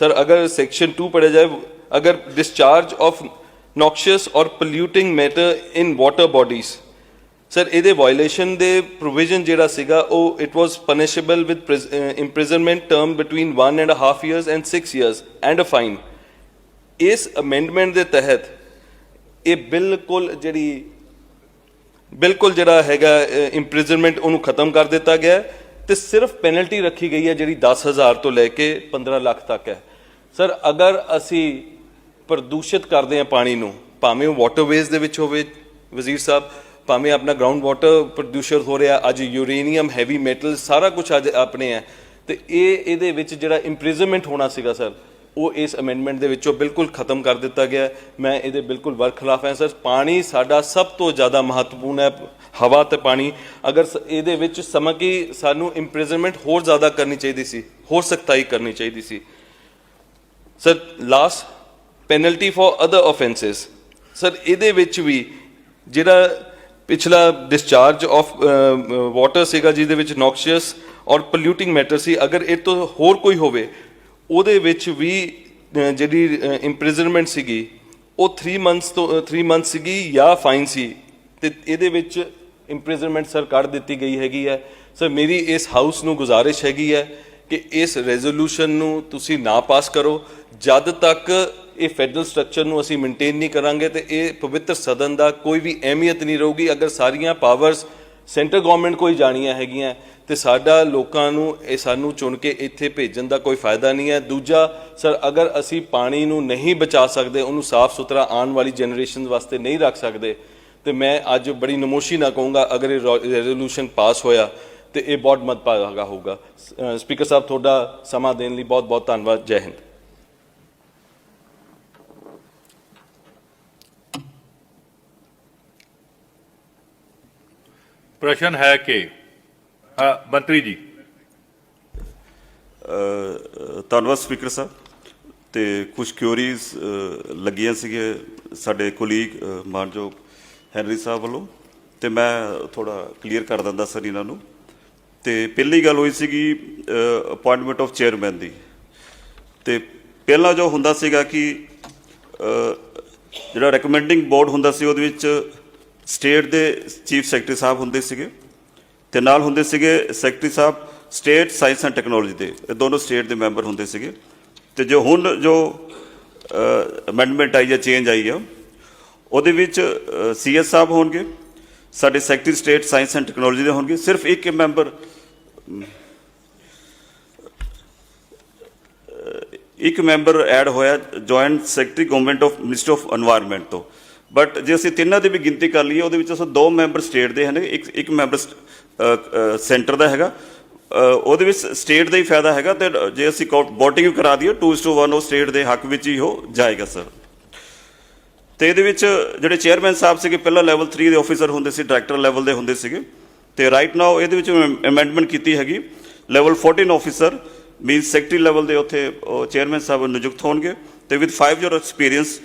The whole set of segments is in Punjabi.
सर अगर सेक्शन टू पढ़ा जाए अगर डिस्चार्ज ऑफ नॉक्शियस और polluting matter in water bodies sir ਇਹਦੇ ਵਾਇਓਲੇਸ਼ਨ ਦੇ ਪ੍ਰੋਵੀਜ਼ਨ ਜਿਹੜਾ ਸੀਗਾ ਉਹ it was punishable with imprisonment term between 1 and half years and 6 years and a fine ਇਸ ਅਮੈਂਡਮੈਂਟ ਦੇ ਤਹਿਤ ਇਹ ਬਿਲਕੁਲ ਜਿਹੜੀ ਬਿਲਕੁਲ ਜਿਹੜਾ ਹੈਗਾ ਇੰਪ੍ਰਿਜ਼ਨਮੈਂਟ ਉਹਨੂੰ ਖਤਮ ਕਰ ਦਿੱਤਾ ਗਿਆ ਹੈ ਤੇ ਸਿਰਫ ਪੈਨਲਟੀ ਰੱਖੀ ਗਈ ਹੈ ਜਿਹੜੀ 10000 ਤੋਂ ਲੈ ਕੇ 15 ਲੱਖ ਤੱਕ ਹੈ ਸਰ, ਅਗਰ ਅਸੀਂ ਪ੍ਰਦੂਸ਼ਿਤ ਕਰਦੇ ਹਾਂ ਪਾਣੀ ਨੂੰ, ਭਾਵੇਂ ਉਹ ਵਾਟਰਵੇਜ਼ ਦੇ ਵਿੱਚ ਹੋਵੇ, ਵਜ਼ੀਰ ਸਾਹਿਬ, ਭਾਵੇਂ ਆਪਣਾ ਗਰਾਊਂਡ ਵਾਟਰ ਪ੍ਰਦੂਸ਼ਿਤ ਹੋ ਰਿਹਾ, ਅੱਜ ਯੂਰੇਨੀਅਮ ਹੈਵੀ ਮੈਟਲ ਸਾਰਾ ਕੁਝ ਅੱਜ ਆਪਣੇ ਹੈ, ਤੇ ਇਹ ਇਹਦੇ ਵਿੱਚ ਜਿਹੜਾ ਇੰਪ੍ਰਿਜ਼ਨਮੈਂਟ ਹੋਣਾ ਸੀਗਾ ਸਰ, ਉਹ ਇਸ ਅਮੈਂਡਮੈਂਟ ਦੇ ਵਿੱਚੋਂ ਬਿਲਕੁਲ ਖਤਮ ਕਰ ਦਿੱਤਾ ਗਿਆ ਮੈਂ ਇਹਦੇ ਬਿਲਕੁਲ ਵਰਖਲਾਫ ਹਾਂ ਸਰ। ਪਾਣੀ ਸਾਡਾ ਸਭ ਤੋਂ ਜ਼ਿਆਦਾ ਮਹੱਤਵਪੂਰਨ ਹੈ, ਹਵਾ ਤੇ ਪਾਣੀ। ਅਗਰ ਸ- ਇਹਦੇ ਵਿੱਚ ਸਮਾਂ ਕਿ ਸਾਨੂੰ ਇੰਪ੍ਰਿਜ਼ਨਮੈਂਟ ਹੋਰ ਜ਼ਿਆਦਾ ਕਰਨੀ ਚਾਹੀਦੀ ਸੀ, ਹੋਰ ਸਖਤਾਈ ਕਰਨੀ ਚਾਹੀਦੀ ਸੀ sir last penalty for other offences sir ਇਹਦੇ ਵਿੱਚ ਵੀ ਜਿਹੜਾ ਪਿਛਲਾ ਡਿਸਚਾਰਜ ਆਫ ਵਾਟਰ ਸੀਗਾ ਜਿਹਦੇ ਵਿੱਚ ਨੌਕਸ਼ੀਅਸ ਔਰ ਪੋਲਿਊਟਿੰਗ ਮੈਟਰ ਸੀ, ਅਗਰ ਇਹ ਤੋਂ ਹੋਰ ਕੋਈ ਹੋਵੇ, ਉਹਦੇ ਵਿੱਚ ਵੀ ਜਿਹੜੀ ਇੰਪ੍ਰਿਜ਼ਨਮੈਂਟ ਸੀਗੀ, ਉਹ 3 ਮੰਥਸ ਤੋਂ 3 ਮੰਥ ਸੀਗੀ ਜਾਂ ਫਾਈਨ ਸੀ, ਤੇ ਇਹਦੇ ਵਿੱਚ ਇੰਪ੍ਰਿਜ਼ਨਮੈਂਟ ਸਰ ਕੱਢ ਦਿੱਤੀ ਗਈ ਹੈਗੀ ਹੈ। ਸਰ ਮੇਰੀ ਇਸ ਹਾਊਸ ਨੂੰ ਗੁਜ਼ਾਰਿਸ਼ ਹੈਗੀ ਹੈ ਕਿ ਇਸ ਰੈਜ਼ੋਲੂਸ਼ਨ ਨੂੰ ਤੁਸੀਂ ਨਾ ਪਾਸ ਕਰੋ। ਜਦ ਤੱਕ ਇਹ ਫੈਡਰਲ ਸਟਰਕਚਰ ਨੂੰ ਅਸੀਂ ਮੇਨਟੇਨ ਨਹੀਂ ਕਰਾਂਗੇ ਤੇ ਇਹ ਪਵਿੱਤਰ ਸਦਨ ਦਾ ਕੋਈ ਵੀ ਅਹਿਮੀਅਤ ਨਹੀਂ ਰਹੂਗੀ। ਅਗਰ ਸਾਰੀਆਂ ਪਾਵਰਸ ਸੈਂਟਰ ਗਵਰਨਮੈਂਟ ਕੋਈ ਜਾਣੀਆਂ ਹੈਗੀਆਂ ਤੇ ਸਾਡਾ ਲੋਕਾਂ ਨੂੰ ਇਹ ਸਾਨੂੰ ਚੁਣ ਕੇ ਇੱਥੇ ਭੇਜਣ ਦਾ ਕੋਈ ਫਾਇਦਾ ਨਹੀਂ ਹੈ। ਦੂਜਾ, ਸਰ, ਅਗਰ ਅਸੀਂ ਪਾਣੀ ਨੂੰ ਨਹੀਂ ਬਚਾ ਸਕਦੇ, ਉਹਨੂੰ ਸਾਫ਼ ਸੁਥਰਾ ਆਉਣ ਵਾਲੀ ਜਨਰੇਸ਼ਨ ਵਾਸਤੇ ਨਹੀਂ ਰੱਖ ਸਕਦੇ, ਤੇ ਮੈਂ ਅੱਜ ਬੜੀ ਨਮੋਸ਼ੀ ਨਾ ਕਹੂੰਗਾ, ਅਗਰ ਇਹ ਰੈਜ਼ੋਲੂਸ਼ਨ ਪਾਸ ਹੋਇਆ ਤੇ ਇਹ ਬਹੁਤ ਮਦਭਾਗਾ ਹੋਊਗਾ। ਸਪੀਕਰ ਸਾਹਿਬ ਤੁਹਾਡਾ ਸਮਾਂ ਦੇਣ ਲਈ ਬਹੁਤ ਬਹੁਤ ਧੰਨਵਾਦ। ਜੈ ਹਿੰਦ। ਪ੍ਰਸ਼ਨ ਹੈ ਕਿ ਹਾਂ ਮੰਤਰੀ ਜੀ। ਅ, ਧੰਨਵਾਦ ਸਪੀਕਰ ਸਾਹਿਬ। ਤੇ ਕੁਝ ਕਿਉਰੀਜ਼ ਲੱਗੀਆਂ ਸੀਗੇ ਸਾਡੇ ਕੋਲੀਗ ਮਾਨਯੋਗ ਹੈਨਰੀ ਸਾਹਿਬ ਵੱਲੋਂ। ਤੇ ਮੈਂ ਥੋੜਾ ਕਲੀਅਰ ਕਰ ਦਿੰਦਾ ਸਰ ਇਹਨਾਂ ਨੂੰ। ਤੇ ਪਹਿਲੀ ਗੱਲ ਹੋਈ ਸੀਗੀ ਅਪਾਇੰਟਮੈਂਟ ਆਫ ਚੇਅਰਮੈਨ ਦੀ। ਤੇ ਪਹਿਲਾਂ ਜੋ ਹੁੰਦਾ ਸੀਗਾ ਕਿ ਜਿਹੜਾ ਰეკਮੈਂਡਿੰਗ ਬੋਰਡ ਹੁੰਦਾ ਸੀ, ਉਹਦੇ ਵਿੱਚ ਸਟੇਟ ਦੇ ਚੀਫ ਸੈਕਟਰੀ ਸਾਹਿਬ ਹੁੰਦੇ ਸੀਗੇ। ਤੇ ਨਾਲ ਹੁੰਦੇ ਸੀਗੇ secretary sahib state science and technology ਦੇ। ਇਹ ਦੋਨੋਂ ਸਟੇਟ ਦੇ ਮੈਂਬਰ ਹੁੰਦੇ ਸੀਗੇ। ਤੇ ਜੋ ਹੁਣ ਜੋ ਅਮੈਂਡਮੈਂਟ ਆਈ ਹੈ ਚੇਂਜ ਆਈ ਆ, ਉਹਦੇ ਵਿੱਚ ਸੀਐਸ ਸਾਹਿਬ ਹੋਣਗੇ, ਸਾਡੇ secretary state science and technology ਦੇ ਹੋਣਗੇ। ਸਿਰਫ ਇੱਕ ਮੈਂਬਰ ਇੱਕ ਮੈਂਬਰ ਐਡ ਹੋਇਆ joint secretary government of minister of environment ਤੋਂ। ਬਟ ਜੇ ਅਸੀਂ ਤਿੰਨਾਂ ਦੀ ਵੀ ਗਿਣਤੀ ਕਰ ਲਈਏ, ਉਹਦੇ ਵਿੱਚ ਅਸੀਂ ਦੋ ਮੈਂਬਰ ਸਟੇਟ ਦੇ ਹਨ, ਇੱਕ ਇੱਕ ਮੈਂਬਰ ਸੈਂਟਰ ਦਾ ਹੈਗਾ। ਉਹਦੇ ਵਿੱਚ ਸਟੇਟ ਦਾ ਹੀ ਫਾਇਦਾ ਹੈਗਾ ਤੇ ਜੇ ਅਸੀਂ ਵੋਟਿੰਗ ਵੀ ਕਰਾ ਦਈਏ 2:1 ਉਹ ਸਟੇਟ ਦੇ ਹੱਕ ਵਿੱਚ ਹੀ ਹੋ ਜਾਏਗਾ, ਸਰ। ਤੇ ਇਹਦੇ ਵਿੱਚ ਜਿਹੜੇ ਚੇਅਰਮੈਨ ਸਾਹਿਬ ਸੀਗੇ, ਪਹਿਲਾਂ ਲੈਵਲ 3 ਦੇ ਆਫੀਸਰ ਹੁੰਦੇ ਸੀ ਡਾਇਰੈਕਟਰ ਲੈਵਲ ਦੇ ਹੁੰਦੇ ਸੀਗੇ। ਤੇ ਰਾਈਟ ਨਾਓ ਇਹਦੇ ਵਿੱਚ ਅਮੈਂਡਮੈਂਟ ਕੀਤੀ ਹੈਗੀ। Level 14 officer means secretary level ਦੇ ਉੱਥੇ ਉਹ ਚੇਅਰਮੈਨ ਸਾਹਿਬ ਨਿਯੁਕਤ ਹੋਣਗੇ ਤੇ ਵਿਦ 5 ਇਅਰ ਐਕਸਪੀਰੀਅੰਸ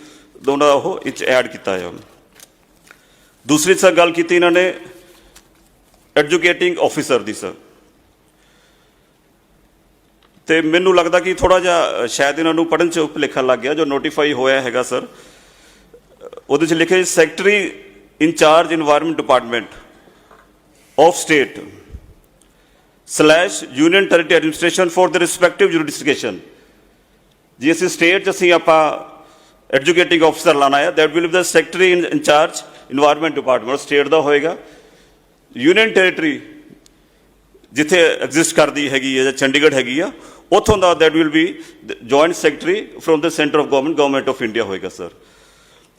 ਦੋਨਾਂ ਦਾ ਉਹ ਇੱਚ ਐਡ ਕੀਤਾ ਹੈ ਦੂਸਰੀ ਸਰ ਗੱਲ ਕੀਤੀ ਇਹਨਾਂ ਨੇ ਐਜੂਕੇਟਿੰਗ ਆਫੀਸਰ ਦੀ ਸਰ। ਤੇ ਮੈਨੂੰ ਲੱਗਦਾ ਕਿ ਥੋੜਾ ਜਿਹਾ ਸ਼ਾਇਦ ਇਹਨਾਂ ਨੂੰ ਪੜਨ ਚ ਭੁਲੇਖਾ ਲੱਗ ਗਿਆ ਜੋ ਨੋਟੀਫਾਈ ਹੋਇਆ ਹੈਗਾ ਸਰ। ਉਹਦੇ ਚ ਲਿਖਿਆ secretary in charge environment department of state slash union territory administration for the respective jurisdiction. ਜੇ ਅਸੀਂ ਸਟੇਟ ਚ ਅਸੀਂ ਆਪਾਂ ਐਜੂਕੇਟਿੰਗ ਅਫਸਰ ਲਾਣਾ ਹੈ that will be the secretary in charge environment department state ਦਾ ਹੋਏਗਾ ਯੂਨੀਅਨ ਟੈਰੀਟਰੀ ਜਿੱਥੇ ਐਗਜ਼ਿਸਟ ਕਰਦੀ ਹੈਗੀ ਹੈ ਜਾਂ ਚੰਡੀਗੜ੍ਹ ਹੈਗੀ ਆ ਉਥੋਂ ਦਾ that will be joint secretary from the centre of government government of India ਹੋਏਗਾ ਸਰ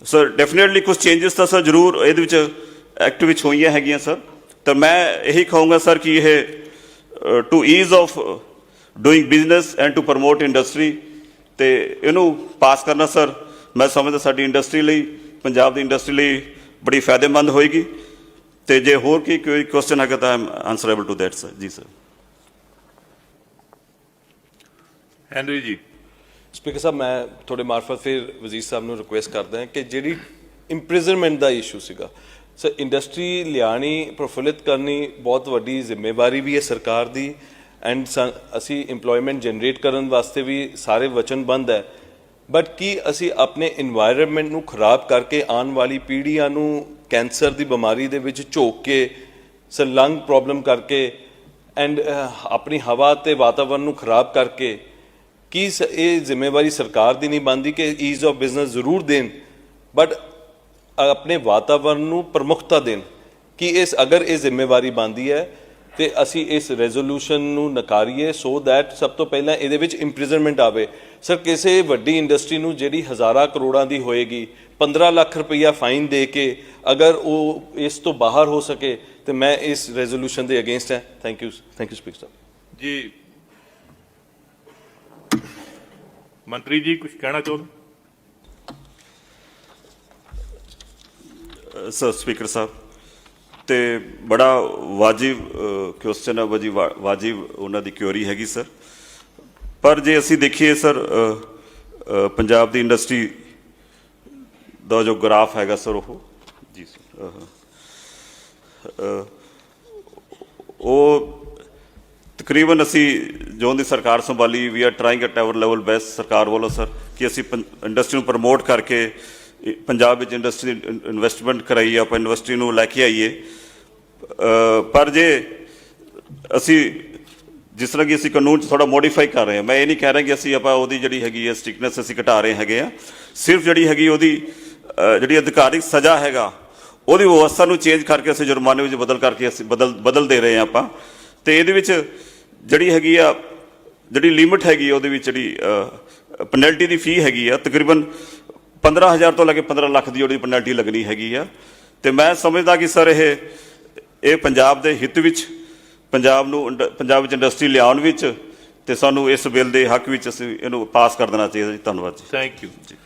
ਸਰ ਡੈਫੀਨਿਟਲੀ ਕੁਝ ਚੇਂਜਸ ਤਾਂ ਸਰ ਜ਼ਰੂਰ ਇਹਦੇ ਵਿੱਚ ਐਕਟ ਵਿੱਚ ਹੋਈਆਂ ਹੈਗੀਆਂ ਸਰ ਤਾਂ ਮੈਂ ਇਹੀ ਕਹੂੰਗਾ ਸਰ ਕਿ ਇਹ to ease of doing business and to promote industry ਤੇ ਇਹਨੂੰ ਪਾਸ ਕਰਨਾ ਸਰ। ਮੈਂ ਸਮਝਦਾ ਸਾਡੀ ਇੰਡਸਟਰੀ ਲਈ ਪੰਜਾਬ ਦੀ ਇੰਡਸਟਰੀ ਲਈ ਬੜੀ ਫਾਇਦੇਮੰਦ ਹੋਏਗੀ। ਤੇ ਜੇ ਹੋਰ ਕੀ ਕੋਈ ਕੁਐਸਚਨ ਹੈਗਾ ਤਾਂ I'm answerable to that sir ji sir. Henry ji. Speaker sahib ਮੈਂ ਤੁਹਾਡੇ ਮਾਰਫਤ ਫਿਰ ਵਜ਼ੀਰ ਸਾਹਿਬ ਨੂੰ ਰਿਕੁਐਸਟ ਕਰਦਾ ਹਾਂ ਕਿ ਜਿਹੜੀ ਇੰਪ੍ਰਿਜ਼ਨਮੈਂਟ ਦਾ ਇਸ਼ੂ ਸੀਗਾ ਸੋ ਇੰਡਸਟਰੀ ਲਿਆਣੀ ਪ੍ਰਫੁੱਲਿਤ ਕਰਨੀ ਬਹੁਤ ਵੱਡੀ ਜ਼ਿੰਮੇਵਾਰੀ ਵੀ ਹੈ ਸਰਕਾਰ ਦੀ ਐਂਡ ਅਸੀਂ EMPLOYMENT ਜਨਰੇਟ ਕਰਨ ਵਾਸਤੇ ਵੀ ਸਾਰੇ ਵਚਨਬੰਦ ਹੈ ਬਟ ਕੀ ਅਸੀਂ ਆਪਣੇ এনवायरमेंट ਨੂੰ ਖਰਾਬ ਕਰਕੇ ਆਉਣ ਵਾਲੀ ਪੀੜ੍ਹੀਆਂ ਨੂੰ ਕੈਂਸਰ ਦੀ ਬਿਮਾਰੀ ਦੇ ਵਿੱਚ ਝੋਕ ਕੇ ਸਰ ਲੰਗ ਪ੍ਰੋਬਲਮ ਕਰਕੇ ਐਂਡ ਆਪਣੀ ਹਵਾ ਤੇ ਵਾਤਾਵਰਨ ਨੂੰ ਖਰਾਬ ਕਰਕੇ ਕੀ ਇਹ ਜ਼ਿੰਮੇਵਾਰੀ ਸਰਕਾਰ ਦੀ ਨਹੀਂ ਬੰਦੀ ਕਿ ਈਜ਼ ਆਫ ਬਿਜ਼ਨਸ ਜ਼ਰੂਰ ਦੇਣ ਬਟ ਆਪਣੇ ਵਾਤਾਵਰਣ ਨੂੰ ਪ੍ਰਮੁਖਤਾ ਦੇਣ ਕਿ ਇਸ ਅਗਰ ਇਹ ਜ਼ਿੰਮੇਵਾਰੀ ਬਣਦੀ ਹੈ ਤੇ ਅਸੀਂ ਇਸ ਰੈਜ਼ੋਲੂਸ਼ਨ ਨੂੰ ਨਕਾਰੀਏ ਸੋ ਦੈਟ ਸਭ ਤੋਂ ਪਹਿਲਾਂ ਇਹਦੇ ਵਿੱਚ ਇੰਪ੍ਰਿਜ਼ਨਮੈਂਟ ਆਵੇ। ਸਰ ਕਿਸੇ ਵੱਡੀ ਇੰਡਸਟਰੀ ਨੂੰ ਜਿਹੜੀ ਹਜ਼ਾਰਾਂ ਕਰੋੜਾਂ ਦੀ ਹੋਏਗੀ 15 ਲੱਖ ਰੁਪਈਆ ਫਾਈਨ ਦੇ ਕੇ ਅਗਰ ਉਹ ਇਸ ਤੋਂ ਬਾਹਰ ਹੋ ਸਕੇ, ਤੇ ਮੈਂ ਇਸ ਰੈਜ਼ੋਲੂਸ਼ਨ ਦੇ ਅਗੇਂਸਟ ਹੈ। Thank you thank you speaker sahib. ਜੀ। ਮੰਤਰੀ ਜੀ ਕੁਝ ਕਹਿਣਾ ਚਾਹੁੰਦੇ ਸਰ, ਸਪੀਕਰ ਸਾਹਿਬ, ਤੇ ਬੜਾ ਵਾਜਿਬ ਕੁਐਸਚਨ ਹੈ ਵਜੀ ਵਾਜਿਬ ਉਹਨਾਂ ਦੀ ਕਿਉਰੀ ਹੈਗੀ, ਸਰ। ਪਰ ਜੇ ਅਸੀਂ ਦੇਖੀਏ, ਸਰ ਪੰਜਾਬ ਦੀ ਇੰਡਸਟਰੀ ਦਾ ਜੋ ਗ੍ਰਾਫ ਹੈਗਾ, ਸਰ, ਉਹ, ਜੀ, ਸਰ ਉਹ ਤਕਰੀਬਨ ਅਸੀਂ ਜੋ ਦੀ ਸਰਕਾਰ ਸੰਭਾਲੀ we are trying at our level best ਸਰਕਾਰ ਵੱਲੋਂ, ਸਰ, ਕਿ ਅਸੀਂ ਇੰਡਸਟਰੀ ਨੂੰ ਪ੍ਰਮੋਟ ਕਰਕੇ ਪੰਜਾਬ ਵਿੱਚ ਇੰਡਸਟਰੀ ਇਨਵੈਸਟਮੈਂਟ ਕਰਾਈਏ ਆਪਾਂ ਇੰਡਸਟਰੀ ਨੂੰ ਲੈ ਕੇ ਆਈਏ। ਪਰ ਜੇ ਅਸੀਂ ਜਿਸ ਤਰ੍ਹਾਂ ਕਿ ਅਸੀਂ ਕਾਨੂੰਨ 'ਚ ਥੋੜਾ ਮੋਡੀਫਾਈ ਕਰ ਰਹੇ ਹਾਂ, ਮੈਂ ਇਹ ਨਹੀਂ ਕਹਿ ਰਿਹਾ ਕਿ ਅਸੀਂ ਆਪਾਂ ਉਹਦੀ ਜਿਹੜੀ ਹੈਗੀ ਹੈ ਸਟ੍ਰਿਕਨੈਸ ਅਸੀਂ ਘਟਾ ਰਹੇ ਹੈਗੇ ਆ ਸਿਰਫ ਜਿਹੜੀ ਹੈਗੀ ਉਹਦੀ ਜਿਹੜੀ ਅਧਿਕਾਰਿਕ ਸਜ਼ਾ ਹੈਗਾ, ਉਹਦੀ ਵਿਵਸਥਾ ਨੂੰ ਚੇਂਜ ਕਰਕੇ ਅਸੀਂ ਜੁਰਮਾਨੇ ਵਿੱਚ ਬਦਲ ਕਰਕੇ ਅਸੀਂ ਬਦਲ ਬਦਲ ਦੇ ਰਹੇ ਹਾਂ ਆਪਾਂ। ਤੇ ਇਹਦੇ ਵਿੱਚ ਜਿਹੜੀ ਹੈਗੀ ਆ, ਜਿਹੜੀ ਲਿਮਿਟ ਹੈਗੀ ਆ ਉਹਦੇ ਵਿੱਚ ਜਿਹੜੀ ਪੈਨਲਟੀ ਦੀ ਫੀ ਹੈਗੀ ਆ, ਤਕਰੀਬਨ 15000 ਤੋਂ ਲੈ ਕੇ 15 ਲੱਖ ਦੀ ਜਿਹੜੀ ਪੈਨਲਟੀ ਲੱਗਣੀ ਹੈਗੀ ਆ। ਤੇ ਮੈਂ ਸਮਝਦਾ ਕਿ ਸਰ ਇਹ ਇਹ ਪੰਜਾਬ ਦੇ ਹਿੱਤ ਵਿੱਚ, ਪੰਜਾਬ ਨੂੰ ਇੰਡ- ਪੰਜਾਬ ਵਿੱਚ ਇੰਡਸਟਰੀ ਲਿਆਉਣ ਵਿੱਚ ਤੇ ਸਾਨੂੰ ਇਸ ਬਿੱਲ ਦੇ ਹੱਕ ਵਿੱਚ ਅਸੀਂ ਇਹਨੂੰ ਪਾਸ ਕਰ ਦੇਣਾ ਚਾਹੀਦਾ ਜੀ। ਧੰਨਵਾਦ ਜੀ। Thank you